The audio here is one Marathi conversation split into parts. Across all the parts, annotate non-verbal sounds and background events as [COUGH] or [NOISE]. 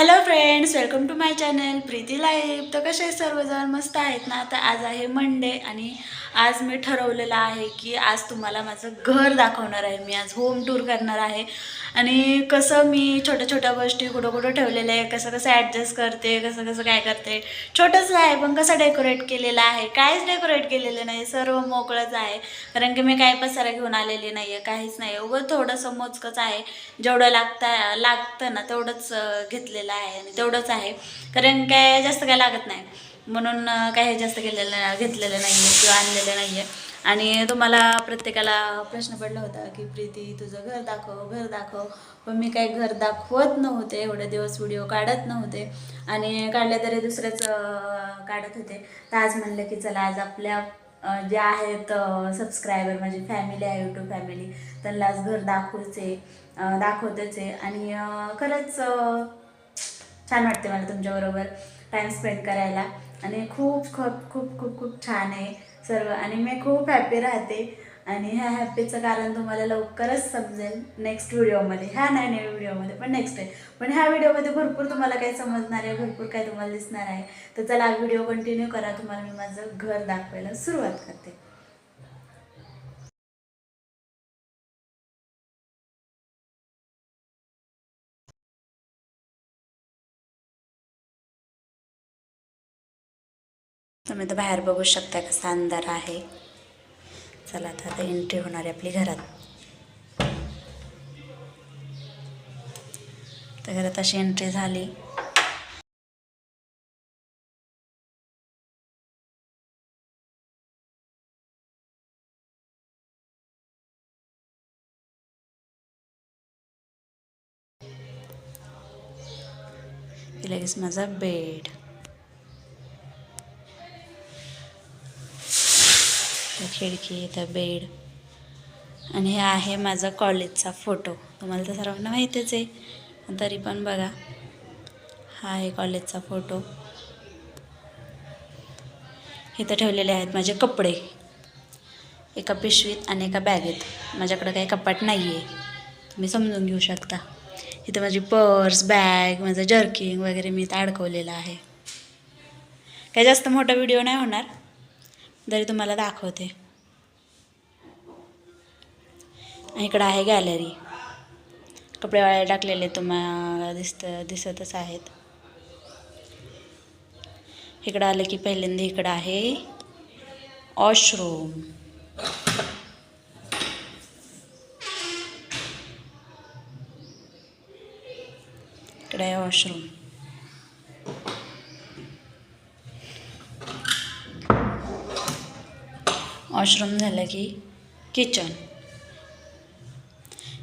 Hello friends welcome to my channel Preeti life तर कसे सर्वजण मस्त आहेत ना? तर आज आहे मंडे आणि आज मी ठरवलेलं आहे की आज तुम्हाला माझं घर दाखवणार आहे. मी आज होम टूर करणार आहे. आणि कसं मी छोट्या छोट्या गोष्टी कुठं कुठं ठेवलेल्या आहे कसं कसं ॲडजस्ट करते कसं कसं काय करते. छोटंच आहे पण कसं डेकोरेट केलेलं आहे? काहीच डेकोरेट केलेलं नाही. सर्व मोकळंच आहे. कारण की मी काही पसारा घेऊन आलेली नाही आहे काहीच नाही आहे उगं थोडंसं मोजकंच आहे. जेवढं लागतं लागतं ना तेवढंच घेतलेलं आहे आणि तेवढंच आहे. कारण काय जास्त काय लागत नाही. म्हणून काही जास्त केलेलं घेतलेलं नाही आहे किंवा आणलेलं नाही आहे आणि तुम्हाला प्रत्येकाला प्रश्न पडला होता की प्रीती तुझं घर दाखव घर दाखव. पण मी काही घर दाखवत नव्हते एवढे दिवस व्हिडिओ काढत नव्हते. आणि काढले तरी दुसरेच काढत होते. तर आज म्हणलं की चला आज आपल्या जे आहेत सबस्क्रायबर माझी फॅमिली आहे यूट्यूब फॅमिली त्यांना आज घर दाखवचे दाखवतेच. आहे आणि खरंच छान वाटते मला तुमच्याबरोबर टाईम स्पेंड करायला. आणि खूप खूप खूप खूप खूप छान आहे सर्व. आणि मी खूप हॅपी राहते. आणि ह्या हॅपीचं कारण तुम्हाला लवकरच समजेल नेक्स्ट व्हिडिओमध्ये ह्या नाही नाही व्हिडिओमध्ये पण नेक्स्ट आहे पण ह्या व्हिडिओमध्ये भरपूर तुम्हाला काही समजणार आहे भरपूर काही तुम्हाला दिसणार आहे. तर चला व्हिडिओ कंटिन्यू करा. तुम्हाला मी माझं घर दाखवायला सुरुवात करते. तुम्ही तर बाहेर बघू शकता कसा अंधार आहे. चला आता आता एंट्री होणार आहे आपली घरात. तर घरात अशी एंट्री झाली. लगेच माझा बेड खिडकी इथं बेड. आणि हे आहे माझा कॉलेजचा फोटो तुम्हाला तर सर्वांना माहितीच आहे तरी पण बघा. हा आहे कॉलेजचा फोटो इथं ठेवलेले आहेत माझे कपडे. एका पिशवीत आणि एका बॅगेत. माझ्याकडं काही कपाट नाही आहे तुम्ही समजून घेऊ शकता. इथं माझी पर्स बॅग माझं जर्किंग वगैरे मी इथं अडकवलेलं आहे. काही जास्त मोठा व्हिडिओ नाही होणार. तरी तुम्हाला दाखवते. इकडं आहे गॅलरी कपडे वाळे टाकलेले तुम्हाला दिसत दिसतच आहेत. इकडं आलं की पहिल्यांदा इकडं आहे वॉशरूम इकडे आहे वॉशरूम वॉशरूम झालं की किचन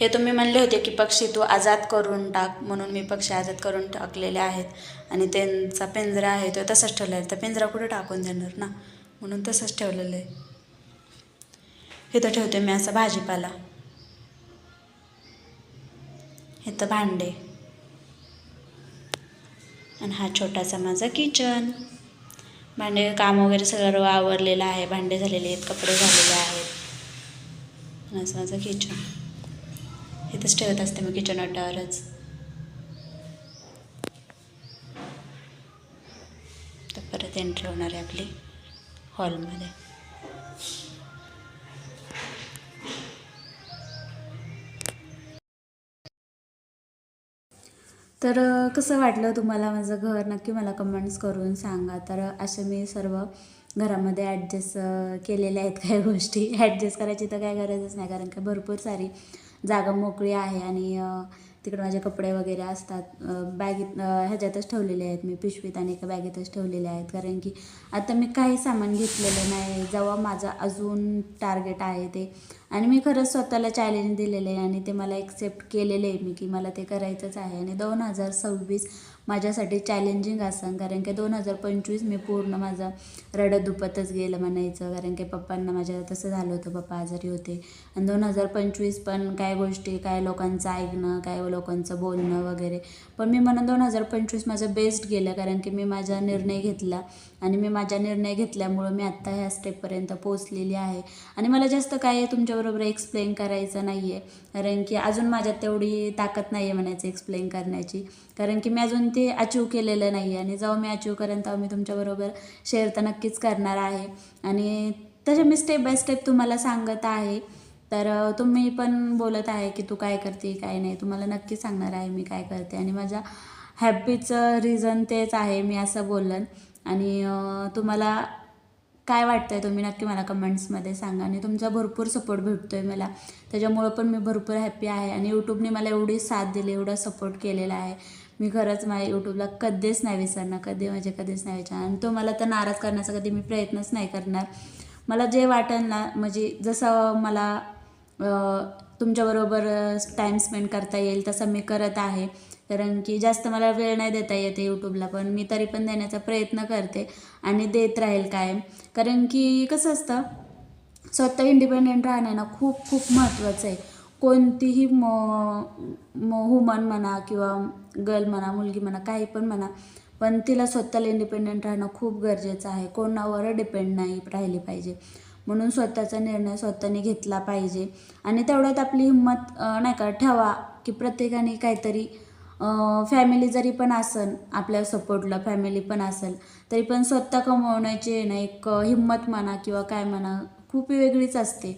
हे तुम्ही म्हणले होते की पक्षी तू आजाद करून टाक म्हणून मी पक्षी आजाद करून टाकलेले आहेत आणि त्यांचा पिंजरा आहे तो तसाच ठेवला आहे. तर पिंजरा कुठे टाकून देणार ना? म्हणून तसंच ठेवलेलं आहे. इथं ठेवते मी असा भाजीपाला. इथं भांडे. आणि हा छोटासा माझा किचन भांडे काम वगैरे सगळं आवरलेलं आहे. भांडे झालेले आहेत कपडे झालेले आहेत. असं माझं किचन इथंच ठेवत असते मी किचन अड्डावरच तर परत एंट्री होणार आहे आपली हॉलमध्ये तर कसं वाटलं तुम्हाला माझं घर? नक्की मला कमेंट्स करून सांगा. तर असे मी सर्व घरामध्ये ॲडजस्ट केलेले आहेत काही गोष्टी. [LAUGHS] ॲडजस्ट करायची तर काय गरजच नाही. कारण का भरपूर सारी जागा मोकळी आहे आणि तिकडे माझे कपडे वगैरे असतात. बॅगेत ह्याच्यातच ठेवलेले आहेत मी पिशवीत आणि एका बॅगेतच ठेवलेले आहेत. कारण की आता मी काही सामान घेतलेलं नाही. जेव्हा माझं अजून टार्गेट आहे ते. आणि मी खरंच स्वतःला चॅलेंज दिलेलं आहे आणि ते मला एक्सेप्ट केलेलं आहे मी की मला ते करायचंच आहे. आणि दोन हजार सव्वीस माझ्यासाठी चॅलेंजिंग असन. कारण की दोन हजार पंचवीस मी पूर्ण माझा रडत दुपतच गेलं म्हणायचं. कारण की पप्पांना माझ्या तसं झालं होतं. पप्पा आजारी होते. आणि दोन हजार पंचवीस पण काय गोष्टी काय लोकांचं ऐकणं काय लोकांचं बोलणं वगैरे. पण मी म्हणून दोन हजार पंचवीस माझं बेस्ट गेलं. कारण की मी माझा निर्णय घेतला. आणि मी माझा निर्णय घेतल्यामुळं मी आत्ता ह्या स्टेपपर्यंत पोचलेली आहे. आणि मला जास्त काय तुमच्याबरोबर एक्सप्लेन करायचं नाही आहे कारण की अजून माझ्यात तेवढी ताकद नाही आहे म्हणायचं एक्सप्लेन करण्याची. कारण की मी अजून ते अचीव केलेलं नाही आहे आणि जेव्हा मी अचीव करेन तेव्हा मी तुमच्याबरोबर शेअर तर नक्कीच करणार आहे. आणि तसे मी स्टेप बाय स्टेप तुम्हाला सांगत आहे. तर तुम्ही पण बोलत आहे की तू काय करते काय नाही. तुम्हाला नक्की सांगणार आहे मी काय करते. आणि माझ्या हॅपीचं रिझन तेच आहे मी असं बोललं. आणि तुम्हाला काय वाटतंय तुम्ही नक्की मला कमेंट्समध्ये सांगा आणि तुमचा भरपूर सपोर्ट भेटतो आहे मला. त्याच्यामुळं पण मी भरपूर हॅप्पी आहे आणि यूट्यूबने मला एवढी साथ दिली एवढा सपोर्ट केलेला आहे. मी खरंच माझ्या यूट्यूबला कधीच नाही विसरणार कधी म्हणजे कधीच नाही विचारणार. आणि तो मला तर नाराज करण्याचा कधी मी प्रयत्नच नाही करणार. मला जे वाटेल ना म्हणजे जसं मला तुमच्याबरोबर टाईम स्पेंड करता येईल तसं मी करत आहे. कारण की जास्त मला वेळ नाही देता येते यूट्यूबला पण मी तरी पण देण्याचा प्रयत्न करते आणि देत राहील कायम. कारण की कसं असतं स्वतः इंडिपेंडेंट राहणे ना खूप खूप महत्त्वाचं आहे. कोणतीही म वुमन म्हणा किंवा गर्ल म्हणा मुलगी म्हणा काही पण म्हणा पण तिला स्वतःला इंडिपेंडेंट राहणं खूप गरजेचं आहे. कोणावर डिपेंड नाही राहिली पाहिजे. म्हणून स्वतःचा निर्णय स्वतःने घेतला पाहिजे. आणि तेवढ्यात आपली हिंमत नाही का ठेवा की प्रत्येकाने काहीतरी फॅमिली जरी पण असेल आपल्या सपोर्टला फॅमिली पण असेल तरी पण स्वतः कमवण्याची ना एक हिंमत म्हणा किंवा काय म्हणा खूप वेगळीच असते.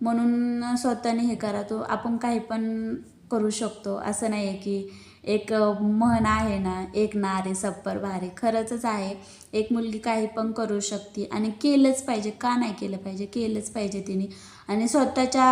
म्हणून स्वतःने हे करा तो आपण काही पण करू शकतो. असं नाही आहे की एक म्हण आहे ना एक नारे सप्पर भारे. खरंच आहे एक मुलगी काही पण करू शकते आणि केलंच पाहिजे. का नाही केलं पाहिजे? केलंच पाहिजे तिने. आणि स्वतःच्या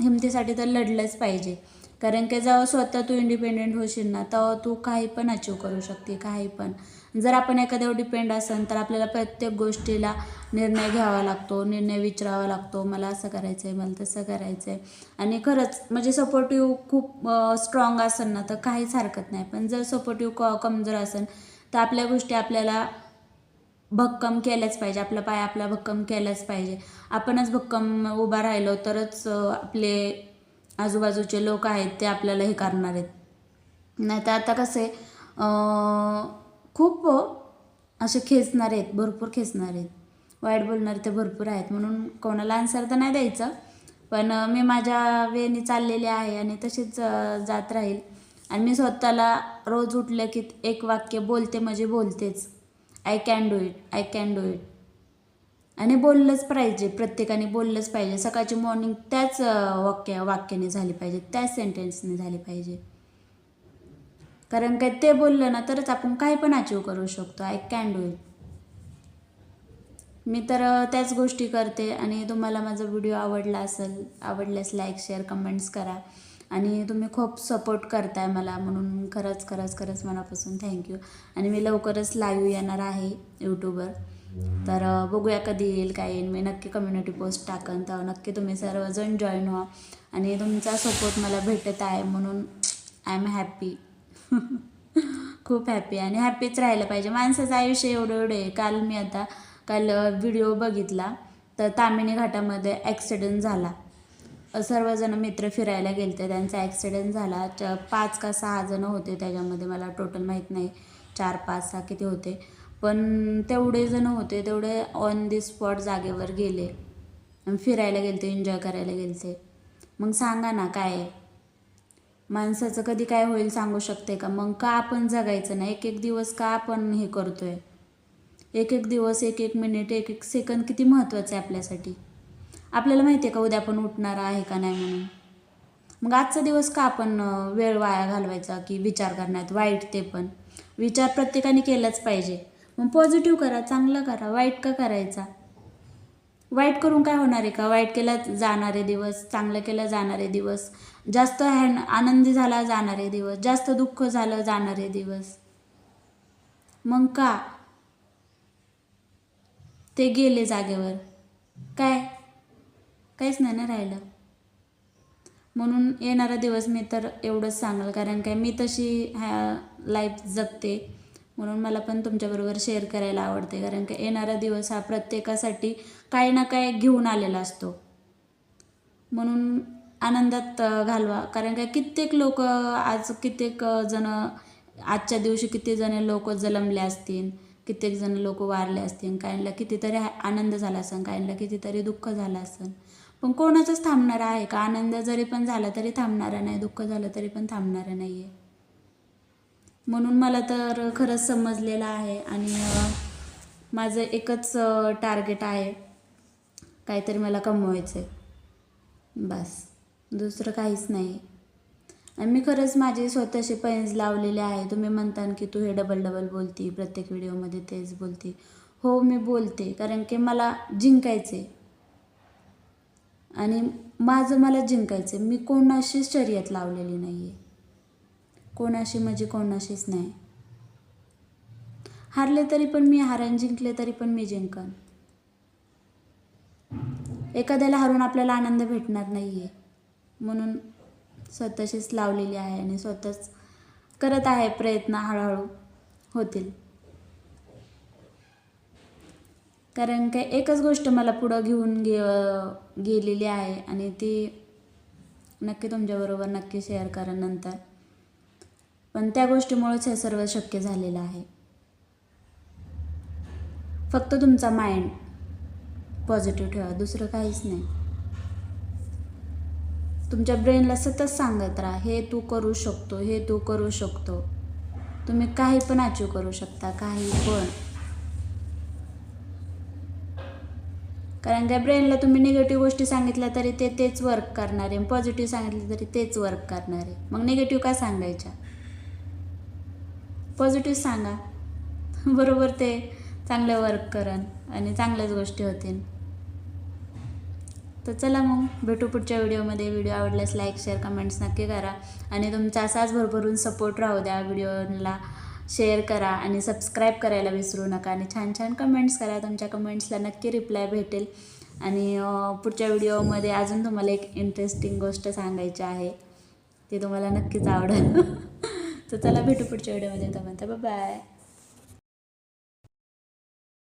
हिमतीसाठी तर लढलंच पाहिजे. कारण की जेव्हा स्वतः तू इंडिपेंडेंट होशील ना तेव्हा तू काही पण अचीव करू शकते काही पण. जर आपण एखाद्यावर डिपेंड असेल तर आपल्याला प्रत्येक गोष्टीला निर्णय घ्यावा लागतो निर्णय विचारावा लागतो. मला असं करायचं आहे मला तसं करायचं आहे आणि खरंच म्हणजे सपोर्टिव्ह खूप स्ट्रॉंग असेल ना तर काहीच हरकत नाही. पण जर सपोर्टिव्ह क कमजोर असेल तर आपल्या गोष्टी आपल्याला भक्कम केल्याच पाहिजे. आपला पाय आपला भक्कम केलाच पाहिजे. आपणच भक्कम उभा राहिलो तरच आपले आजूबाजूचे लोक आहेत ते आपल्याला हे करणार आहेत. नाही तर आता आहे खूप असे खेचणारे आहेत भरपूर खेचणारे आहेत. वाईट बोलणारे ते भरपूर आहेत म्हणून कोणाला आन्सर तर नाही द्यायचं. पण मी माझ्या वेने चाललेली आहे आणि तशीच जात राहील. आणि मी स्वतःला रोज उठलं की एक वाक्य बोलते म्हणजे बोलतेच. I can do it I can do it आणि बोललंच पाहिजे प्रत्येकाने बोललंच पाहिजे. सकाळची मॉर्निंग त्याच वाक्य वाक्याने झाली पाहिजे त्याच सेंटेन्सने झाली पाहिजे. कारण काय ते बोललं ना तरच आपण काही पण अचीव करू शकतो. आय कॅन डू इट मी तर त्याच गोष्टी करते. आणि तुम्हाला माझा व्हिडिओ आवडला असेल आवडल्यास लाईक शेअर कमेंट्स करा. आणि तुम्ही खूप सपोर्ट करताय मला म्हणून खरंच खरंच खरंच मनापासून थँक्यू आणि मी लवकरच लाईव्ह येणार आहे यूट्यूबवर तर बघूया कधी येईल काय येईल. मी नक्की कम्युनिटी पोस्ट टाकन. तर नक्की तुम्ही सर्वजण जॉईन व्हा. आणि तुमचा सपोर्ट मला भेटत आहे म्हणून आय एम हॅपी [LAUGHS] खूप हॅपी आणि हॅपीच राहायला पाहिजे. माणसाचं आयुष्य एवढं एवढं आहे. काल मी आता काल व्हिडिओ बघितला. तर तामिनी घाटामध्ये ॲक्सिडेंट झाला. सर्वजण मित्र फिरायला गेलते. त्यांचा ॲक्सिडेंट झाला. च पाच का सहा जण होते त्याच्यामध्ये. मला टोटल माहीत नाही. चार पाच सहा किती होते. पण तेवढे जण होते. तेवढे ऑन दी स्पॉट जागेवर गेले. फिरायला फिरायला गेलते एन्जॉय करायला गेलते. मग सांगा ना काय आहे? माणसाचं कधी काय होईल सांगू शकते का? मग का आपण जगायचं ना एक एक दिवस का आपण हे करतोय? एक एक दिवस एक एक मिनिट एक एक सेकंद किती महत्त्वाचं आहे आपल्यासाठी? आपल्याला माहिती आहे का उद्या आपण उठणार आहे का नाही म्हणून? मग आजचा दिवस का आपण वेळ वाया घालवायचा की विचार करण्यात? वाईट ते पण. विचार प्रत्येकाने केलाच पाहिजे. मग पॉझिटिव्ह करा चांगलं करा वाईट का करायचा? वाईट करून काय होणार आहे का? वाईट केला जाणारे दिवस चांगलं केलं जाणारे दिवस जास्त हॅन आनंदी झाला जाणारे दिवस जास्त दुःख झालं जाणारे दिवस. मग का? ते गेले जागेवर. काय? काहीच नाही ना राहिलं. म्हणून येणारा दिवस मी तर एवढंच सांगेल कारण काय मी तशी ह्या लाईफ जगते. म्हणून मला पण तुमच्याबरोबर शेअर करायला आवडते कारण का येणारा दिवस हा प्रत्येकासाठी काही ना काही घेऊन आलेला असतो. म्हणून आनंदात घालवा. कारण काय कित्येक लोक आज कित्येक जण आजच्या दिवशी किती जण लोक जलमले असतील कित्येक जण लोक वारले असतील काहींना कितीतरी आनंद झाला असेल काहींना कितीतरी दुःख झालं असेल पण कोणाचंच थांबणारा आहे का? आनंद जरी पण झाला तरी थांबणारा नाही दुःख झालं तरी पण थांबणारा नाही आहे म्हणून मला तर खरंच समजलेलं आहे आणि माझं एकच टार्गेट आहे काहीतरी मला कमवायचं आहे बस. दुसरं काहीच नाही. आणि मी खरंच माझे स्वतःचे पैंज लावलेले आहे. तुम्ही म्हणता की तू हे डबल डबल बोलती प्रत्येक व्हिडिओमध्ये तेच बोलती. हो मी बोलते. कारण की मला जिंकायचे आणि माझं मला जिंकायचं मी कोणाशीच शर्यत लावलेली नाही आहे कोणाशी म्हणजे कोणाशीच नाही. हारले तरी पण मी हारण जिंकले तरी पण मी जिंकन. एखाद्याला हारून आपल्याला आनंद भेटणार नाही आहे म्हणून स्वतःशीच लावलेली आहे आणि स्वतःच करत आहे प्रयत्न हळूहळू होतील. कारण काय एकच गोष्ट मला पुढं घेऊन गे गेलेली आहे आणि ती नक्की तुमच्याबरोबर नक्की शेअर करा नंतर पण त्या गोष्टीमुळेच हे सर्व शक्य झालेलं आहे. फक्त तुमचा माइंड पॉझिटिव्ह ठेवा दुसरं काहीच नाही. तुमच्या ब्रेनला सतत सांगत राहा हे तू करू शकतो हे तू करू शकतो. तुम्ही काही पण अचीव करू शकता काही पण. कारण त्या ब्रेनला तुम्ही निगेटिव्ह गोष्टी सांगितल्या तरी ते तेच वर्क करणार आहे पॉझिटिव्ह सांगितलं तरी तेच वर्क करणार. आहे मग निगेटिव्ह का सांगायच्या? पॉझिटिव्ह सांगा. [LAUGHS] बरोबर ते. चांगलं वर्क करन आणि चांगल्याच गोष्टी होतील. तर चला मग भेटू पुढच्या व्हिडिओमध्ये. व्हिडिओ आवडल्यास लाईक शेअर कमेंट्स नक्की करा. आणि तुमचा असाच भरभरून सपोर्ट राहू द्या व्हिडिओला. शेअर करा आणि सबस्क्राईब करायला विसरू नका. आणि छान छान कमेंट्स करा. तुमच्या कमेंट्सला नक्की रिप्लाय भेटेल. आणि पुढच्या व्हिडिओमध्ये अजून तुम्हाला एक इंटरेस्टिंग गोष्ट सांगायची आहे. ती तुम्हाला नक्कीच आवडेल. [LAUGHS] तर चला भेटू पुढच्या व्हिडिओमध्ये तोपर्यंत. बाय